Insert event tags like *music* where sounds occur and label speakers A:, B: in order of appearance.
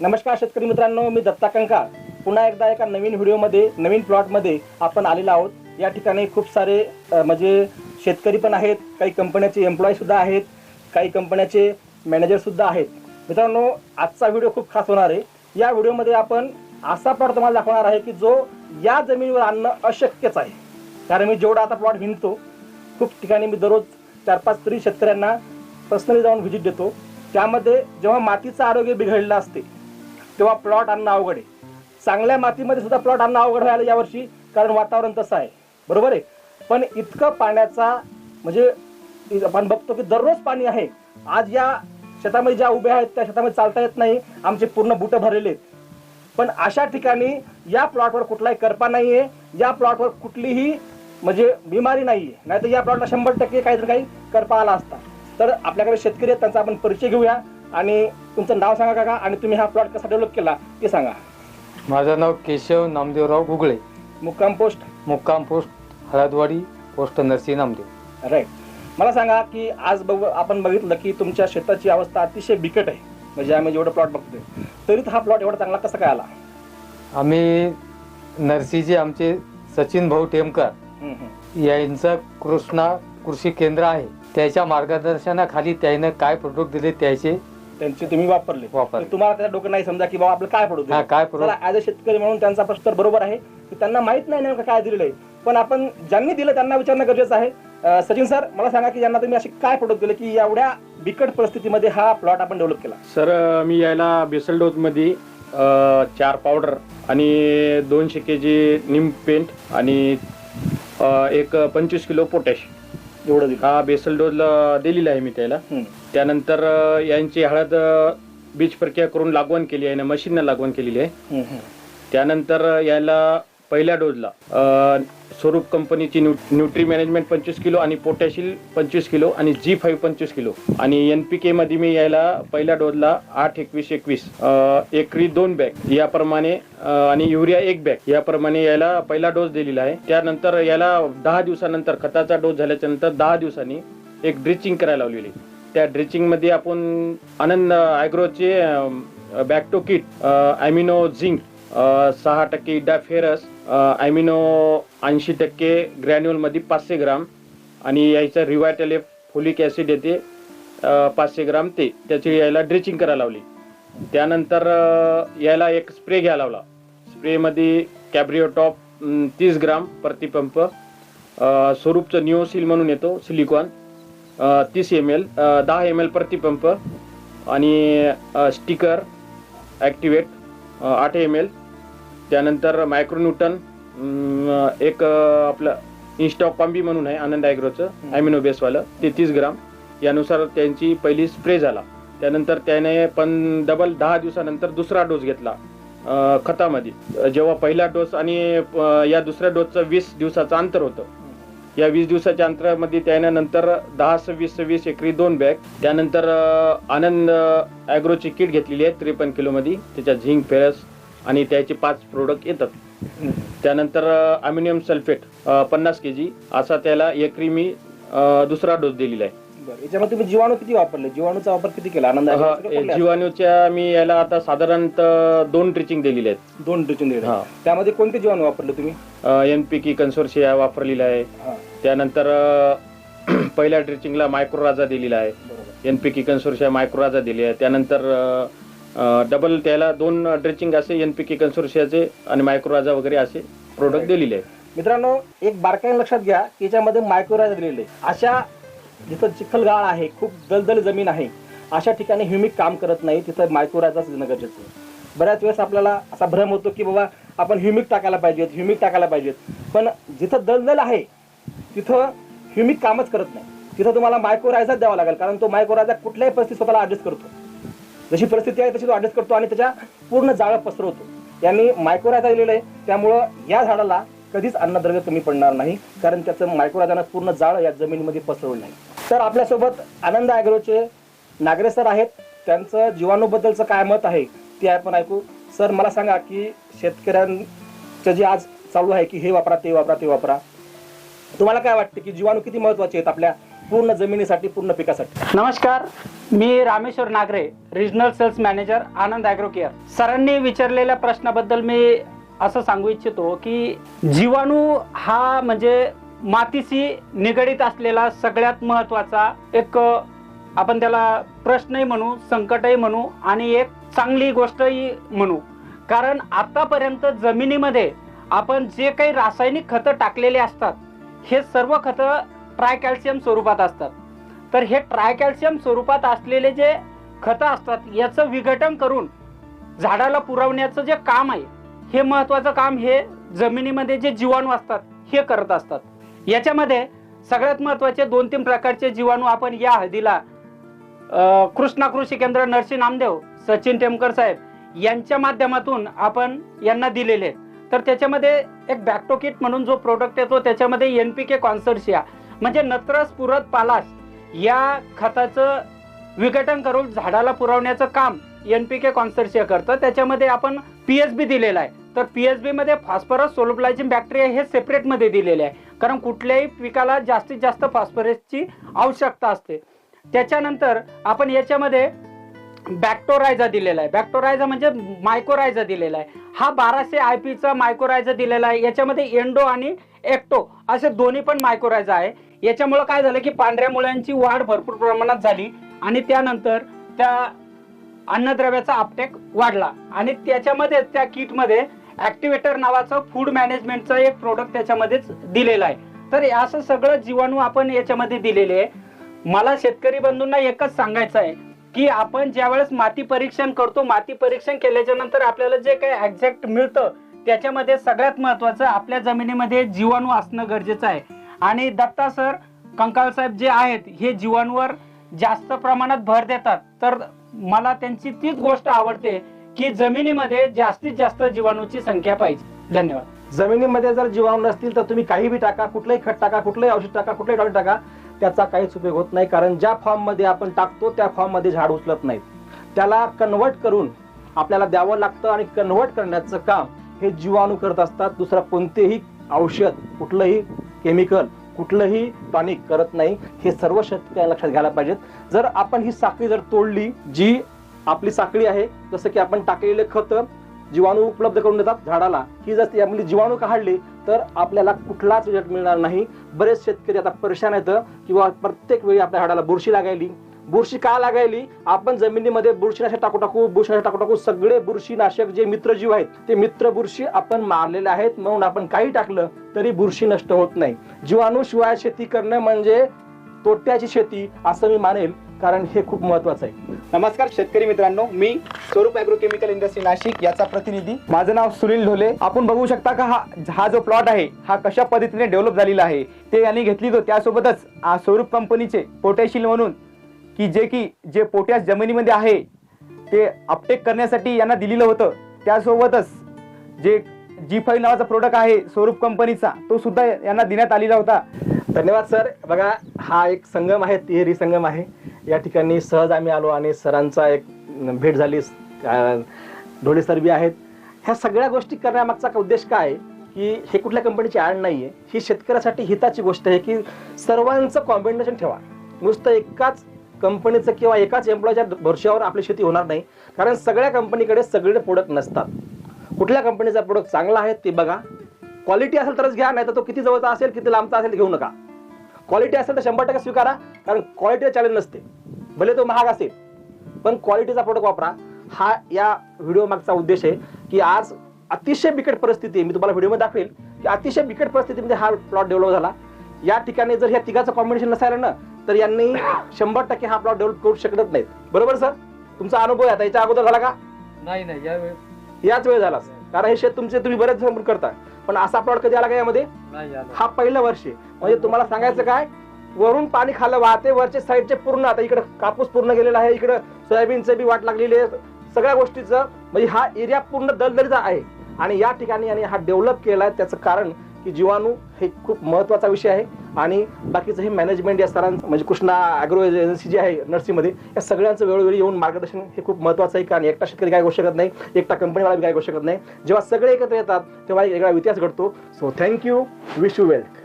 A: नमस्कार शेतकरी मित्रांनो मी दत्ता कंका पुन्हा एकदा एका नवीन व्हिडिओमध्ये नवीन प्लॉटमध्ये आपण आलेलो आहोत. या ठिकाणी खूप सारे म्हणजे शेतकरी पण आहेत काही कंपन्याचे एम्प्लॉईसुद्धा आहेत काही कंपन्याचे मॅनेजरसुद्धा आहेत. मित्रांनो आजचा व्हिडिओ खूप खास होणार आहे. या व्हिडिओमध्ये आपण असा प्लॉट तुम्हाला दाखवणार आहे की जो या जमिनीवर आणणं अशक्यच आहे. कारण मी जेवढा आता प्लॉट हिंडतो खूप ठिकाणी मी दररोज चार पाच तरी शेतकऱ्यांना पर्सनली जाऊन व्हिजिट देतो. त्यामध्ये जेव्हा मातीचं आरोग्य बिघडलं असते तेव्हा प्लॉट आणणं अवघड आहे. चांगल्या मातीमध्ये सुद्धा प्लॉट आणणं अवघड व्हायला यावर्षी कारण वातावरण तसं आहे. बरोबर आहे? पण इतकं पाण्याचा म्हणजे आपण बघतो की दररोज पाणी आहे. आज या शेतामध्ये ज्या उभ्या आहेत त्या शेतामध्ये चालता येत नाही. आमचे पूर्ण बुट भरलेले आहेत. पण अशा ठिकाणी या प्लॉटवर कुठलाही करपा नाहीये. या प्लॉटवर कुठलीही म्हणजे बिमारी नाहीये. आहे नाहीतर या प्लॉटला शंभर टक्के काहीतरी काही करपा आला असता. तर आपल्याकडे शेतकरी आहेत त्यांचा आपण परिचय घेऊया. आणि तुमचं नाव सांगा काका आणि तुम्ही हा प्लॉट कसा डेव्हलप केला ते सांगा.
B: माझं नाव केशव नामदेवराव गुगळे.
A: मुक्काम पोस्ट
B: मुक्काम post Haldwadi post Narsi Namdev.
A: Right मला सांगा की आज बघ आपण बघितलं की तुमच्या शेताची अवस्था अतिशय बिकट आहे. म्हणजे आम्ही जेवढं प्लॉट बघतोय. तरी हा प्लॉट एवढा चांगला कसा काय आला?
B: आम्ही नरसीचे आमचे सचिन भाऊ टेमकर
A: हम्म, हम्म.
B: यांचं कृष्णा कृषी केंद्र आहे. त्याच्या मार्गदर्शनाखाली त्याने काय प्रोडक्ट दिले त्याचे
A: त्यांचे तुम्ही वापरले.
B: वापरले.
A: तर तुम्हाला त्याच्या डोकं नाही समजा की बाबा आपलं काय पडू
B: हा, काय?
A: ऍज अ शेतकरी म्हणून त्यांचा प्रश्न तर बरोबर आहे की त्यांना माहीत नाही नेमकं काय दिलेलं आहे. पण आपण ज्यांनी दिलं त्यांना विचारणं गरजेचं आहे. अं, सचिन सर मला सांगा की यांना तुम्ही असे काय प्रोडक्ट दिले की एवढ्या बिकट परिस्थितीमध्ये हा प्लॉट आपण डेव्हलप केला?
C: सर मी यायला बेसल डोसमध्ये अ, चार पावडर आणि दोनशे के जी निम पेंट आणि अ, एक पंचवीस किलो पोटॅश
A: एवढं दिलं
C: हा बेसल डोसला दिलेला आहे मी त्याला
A: हम्म.
C: त्यानंतर अ, यांची हळद अ, बीज प्रक्रिया करून लागवण केली आहे ना मशीननं लागवण केलेली आहे
A: हम्म, हम्म.
C: त्यानंतर याला पहिल्या डोजला स्वरूप कंपनीची न्यू न्यूट्री मॅनेजमेंट पंचवीस किलो आणि पोटॅशिल पंचवीस किलो आणि जी फाईव्ह पंचवीस किलो. आणि एन पी के मध्ये मी यायला पहिल्या डोजला आठ एकवीस एकवीस. एकरी दोन बॅग. याप्रमाणे आणि युरिया एक बॅग. याप्रमाणे यायला पहिला डोस दिलेला आहे. त्यानंतर याला दहा दिवसानंतर खताचा डोस झाल्याच्यानंतर दहा दिवसांनी एक ड्रिचिंग करायला लावलेली. त्या ड्रिचिंगमध्ये आपण आनंद ॲग्रोचे बॅक्टो किट ॲमिनो झिंक सहा टक्के इडाफेरस ॲमिनो ऐंशी टक्के ग्रॅन्युअलमध्ये पाचशे ग्राम आणि यायचं रिवायटल एफ फोलिक ॲसिड येते पाचशे ग्राम ते. त्याची यायला ड्रेचिंग करायला लावली. त्यानंतर यायला एक स्प्रे घ्यायला लावला. स्प्रेमध्ये कॅब्रिओटॉप तीस ग्राम प्रतिपंप स्वरूपचं निओसिल म्हणून येतो सिलिकॉन तीस एम एल दहा एम एल प्रतिपंप आणि स्टिकर ॲक्टिवेट आठ एम एल त्यानंतर मायक्रोन्यूटन एक आपलं इन्स्टॉक पांबी म्हणून आहे आनंद ॲग्रोचं ॲमिनो बेसवालं ते तीस ग्राम. यानुसार त्यांची पहिली स्प्रे झाला. त्यानंतर त्याने पण डबल दहा दिवसानंतर दुसरा डोस घेतला खतामध्ये. जेव्हा पहिला डोस आणि या दुसऱ्या डोसचं वीस दिवसाचं अंतर होतं. या वीस दिवसाच्या अंतरामध्ये त्यानं नंतर दहा सव्वीस सव्वीस एकरी दोन बॅग त्यानंतर आनंद ॲग्रोची किट घेतलेली आहे त्रेपन्न किलोमध्ये त्याच्यात झिंक फेरस आणि त्याचे पाच प्रोडक्ट येतात. त्यानंतर अम्युनियम सल्फेट पन्नास के जी असा त्याला एकरी मी दुसरा डोस दिलेला आहे.
A: बरं. याच्यामध्ये तुम्ही जीवाणू किती वापरले? जीवाणूचा वापर किती केला? आनंद
C: हा, जीवाणूच्या मी याला आता साधारणतः दोन ट्रिचिंग दिलेले आहेत.
A: दोन ड्रिचिंग दिले
C: हा.
A: त्यामध्ये कोणते जीवाणू वापरले तुम्ही?
C: एन पी की कन्सोर्शिया वापरलेला आहे.
A: हा,
C: त्यानंतर अं, *clears throat* पहिल्या ड्रिचिंगला मायक्रोराजा दिलेला आहे.
A: बरोबर.
C: एन पी की कन्सोर्शिया मायक्रोराजा दिली आहे. त्यानंतर डबल त्याला दोन ड्रिचिंग असे एन पी की कन्सोर्शियाचे आणि मायक्रोराजा वगैरे असे प्रोडक्ट दिलेले आहेत.
A: मित्रांनो एक बारकाईने लक्षात घ्या की याच्यामध्ये मायक्रोराज दिलेले अशा जिथं चिखलगाळ आहे खूप दलदल जमीन आहे अशा ठिकाणी ह्युमिक काम करत नाही तिथं मायक्रोराजाच देणं गरजेचं आहे. बऱ्याच वेळेस आपल्याला असा भ्रम होतो की बाबा आपण ह्युमिक टाकायला पाहिजेत ह्युमिक टाकायला पाहिजेत. पण जिथं दलदल आहे तिथं ह्युमिक कामच करत नाही. तिथं तुम्हाला मायक्रोरायझाच द्यावा लागेल कारण तो मायक्रोरायझा कुठल्याही परिस्थितीत स्वतःला ॲडजस्ट करतो. जशी परिस्थिती आहे तशी तो ॲडजस्ट करतो आणि त्याच्या पूर्ण जाळं पसरवतो. यांनी मायक्रोरायझा दिलेलं आहे. त्यामुळं या झाडाला कधीच अन्नद्रव्य कमी पडणार नाही. कारण त्याचं मायक्रोरायझानं पूर्ण जाळं या जमिनीमध्ये पसरवलं नाही. तर आपल्यासोबत आनंद ॲग्रोचे नागरे सर आहेत. त्यांचं जीवाणूबद्दलचं काय मत आहे ते आपण ऐकू. सर मला सांगा की शेतकऱ्यांचं जे आज चालू आहे की हे वापरा ते वापरा ते वापरा. तुम्हाला काय वाटतं की जीवाणू किती महत्त्वाचे आहेत आपल्या पूर्ण जमिनीसाठी पूर्ण पिकासाठी?
D: नमस्कार. मी Rameshwar Nagare regional sales manager Anand agro care सरांनी विचारलेल्या प्रश्नाबद्दल मी असं सांगू इच्छितो की जीवाणू हा म्हणजे मातीशी निगडीत असलेला सगळ्यात महत्त्वाचा एक आपण त्याला प्रश्नही म्हणू संकटही म्हणू आणि एक चांगली गोष्टही म्हणू. कारण आतापर्यंत जमिनीमध्ये आपण जे काही रासायनिक खतं टाकलेले असतात हे सर्व खतं ट्रायकॅल्शियम स्वरूपात असतात. तर हे ट्रायकॅल्शियम स्वरूपात असलेले जे खतं असतात याचं विघटन करून झाडाला पुरवण्याचं जे काम आहे हे महत्वाचं काम हे जमिनीमध्ये जे जीवाणू असतात हे करत असतात. याच्यामध्ये सगळ्यात महत्त्वाचे दोन तीन प्रकारचे जीवाणू आपण या हळदीला कृष्णा कृषी केंद्र नरसी नामदेव सचिन टेमकर साहेब यांच्या माध्यमातून आपण यांना दिलेले. आहेत तर त्याच्यामध्ये एक बॅक्टोकिट म्हणून जो प्रोडक्ट येतो त्याच्यामध्ये एन पी के कॉन्सर्शिया म्हणजे नत्रस पुरत पालाश या खताचं विघटन करून झाडाला पुरवण्याचं काम एन पी के कॉन्सर्शिया करतं. त्याच्यामध्ये आपण पी एच बी दिलेला आहे. तर पी एच बीमध्ये फॉस्फरस सोलोब्लायझिन बॅक्टेरिया हे सेपरेटमध्ये दिलेले आहे. कारण कुठल्याही पिकाला जास्तीत जास्त फॉस्फरसची आवश्यकता असते. त्याच्यानंतर आपण याच्यामध्ये बॅक्टोरायझा दिलेला आहे. बॅक्टोरायझा म्हणजे मायकोरायझा दिलेला आहे. हा बाराशे आय पीचा मायकोरायझा दिलेला आहे. याच्यामध्ये एंडो आणि एक्टो असे दोन्ही पण मायकोरायझा आहे. याच्यामुळे काय झालं की पांढऱ्या मुळ्यांची वाढ भरपूर प्रमाणात झाली आणि त्यानंतर त्या अन्नद्रव्याचा आपटेक वाढला. आणि त्याच्यामध्ये त्या किटमध्ये ऍक्टिव्हेटर नावाचं फूड मॅनेजमेंटचं एक प्रोडक्ट त्याच्यामध्येच दिलेलं आहे. तर असं सगळं जीवाणू आपण याच्यामध्ये दिलेले आहे. मला शेतकरी बंधूंना एकच सांगायचं आहे की आपण ज्यावेळेस माती परीक्षण करतो माती परीक्षण केल्याच्यानंतर आपल्याला जे काही एक्झॅक्ट मिळतं त्याच्यामध्ये सगळ्यात महत्वाचं आपल्या जमिनीमध्ये जीवाणू असणं गरजेचं आहे. आणि दत्ता सर कंकाल साहेब जे आहेत हे जीवाणूवर जास्त प्रमाणात भर देतात. तर मला त्यांची तीच गोष्ट आवडते की जमिनीमध्ये जास्तीत जास्त जीवाणूची संख्या पाहिजे. धन्यवाद.
A: जमिनीमध्ये जर जीवाणू नसतील तर तुम्ही काही बी टाका कुठलंही खत टाका कुठलंही औषध टाका कुठलंही डॉक्टर टाका त्याचा काहीच उपयोग होत नाही. कारण ज्या फॉर्ममध्ये आपण टाकतो त्या फॉर्ममध्ये झाड उचलत नाहीत. त्याला कन्वर्ट करून आपल्याला द्यावं लागतं आणि कन्वर्ट करण्याचं काम हे जीवाणू करत असतात. दुसरं कोणतेही औषध कुठलंही केमिकल कुठलंही टॉनिक करत नाही हे सर्व शेतकऱ्यांना लक्षात घ्यायला पाहिजेत. जर आपण ही साखळी जर तोडली जी आपली साखळी आहे जसं की आपण टाकलेले खत जीवाणू उपलब्ध करून देतात झाडाला ही जर आपली जीवाणू काढले तर आपल्याला कुठलाच रिझल्ट मिळणार नाही. बरेच शेतकरी आता परेशान येतं किंवा प्रत्येक वेळी आपल्या झाडाला बुरशी लागायली. बुरशी का लागायली? आपण जमिनीमध्ये बुरशीनाशक टाकू टाकू बुरशीनाशक टाकू टाकू सगळे बुरशीनाशक जे मित्रजीव आहेत ते मित्र बुरशी आपण मारलेले आहेत म्हणून आपण काही टाकलं तरी बुरशी नष्ट होत नाही. जीवाणूशिवाय शेती करणं म्हणजे तोट्याची शेती असं मी मानेल कारण हे खूप महत्वाचं आहे.
E: नमस्कार शेतकरी मित्रांनो मी स्वरूप ॲग्रोकेमिकल इंडस्ट्री नाशिक याचा प्रतिनिधी. माझं नाव सुनील ढोले. आपण बघू शकता का हा हा जो प्लॉट आहे हा कशा पद्धतीने डेव्हलप झालेला आहे? ते यांनी घेतली तो त्यासोबतच स्वरूप कंपनीचे पोटॅशियल म्हणून की जे की जे पोटॅश जमिनीमध्ये आहे ते अपटेक करण्यासाठी यांना दिलेलं होतं. त्यासोबतच जे जी फाईव्ह नावाचा प्रोडक्ट आहे स्वरूप कंपनीचा तो सुद्धा यांना देण्यात आलेला होता.
A: धन्यवाद सर बघा हा एक संगम आहे तिहेरी संगम आहे. या ठिकाणी सहज आम्ही आलो आणि सरांचा एक भेट झाली. डोळे ढोले सर बी आहेत. ह्या सगळ्या गोष्टी करण्यामागचा उद्देश काय? आहे की हे कुठल्या कंपनीची आड नाही आहे ही शेतकऱ्यासाठी हिताची गोष्ट आहे की सर्वांचं कॉम्बिनेशन ठेवा. नुसतं एकाच कंपनीचं किंवा एकाच एम्प्लॉयच्या भरशावर आपली शेती होणार नाही. कारण सगळ्या कंपनीकडे सगळे प्रोडक्ट नसतात. कुठल्या कंपनीचा प्रोडक्ट चांगला आहे ते बघा. क्वालिटी असेल तरच घ्या नाही तर तो किती जवळचा असेल किती लांबचा असेल घेऊ नका. क्वालिटी असेल तर शंभर टक्के स्वीकारा कारण क्वालिटी चॅलेंज नसते. भले तो महाग असेल पण क्वालिटीचा प्रोडक्ट वापरा. हा या व्हिडिओ मागचा उद्देश आहे की आज अतिशय बिकट परिस्थिती आहे. मी तुम्हाला व्हिडिओमध्ये दाखवेल की अतिशय बिकट परिस्थितीमध्ये हा प्लॉट डेव्हलप झाला. या ठिकाणी जर ह्या तिघाचं कॉम्बिनेशन नसायला ना तर यांनी शंभर टक्के हा प्लॉट डेव्हलप करू शकत नाहीत. बरोबर सर तुमचा अनुभव आता याच्या अगोदर झाला का?
B: नाही नाही यावेळेस
A: याच वेळ झाला कारण हे शेत तुमचे तुम्ही बरेच जण करता पण असा प्लॉट कधी आला का यामध्ये. हा पहिलं वर्ष म्हणजे तुम्हाला सांगायचं काय? वरून पाणी खाल्लं वाहते वरचे साईडचे पूर्ण आता इकडे कापूस पूर्ण गेलेला आहे इकडे सोयाबीनचं बी वाट लागलेली आहे. सगळ्या गोष्टीचं म्हणजे हा एरिया पूर्ण दलदलीचा आहे. आणि या ठिकाणी आणि हा डेव्हलप केलाय. त्याचं कारण की जीवाणू हे खूप महत्त्वाचा विषय आहे. आणि बाकीचं हे मॅनेजमेंट या सरांचं म्हणजे कृष्णा अॅग्रो एजन्सी जी आहे नर्सीमध्ये या सगळ्यांचं वेळोवेळी येऊन मार्गदर्शन हे खूप महत्वाचं आहे. कारण एकटा शेतकरी काय करू शकत नाही एकटा कंपनीवाला काय करू शकत नाही. जेव्हा सगळे एकत्र येतात तेव्हा एक वेगळा इतिहास घडतो. So thank you wish you well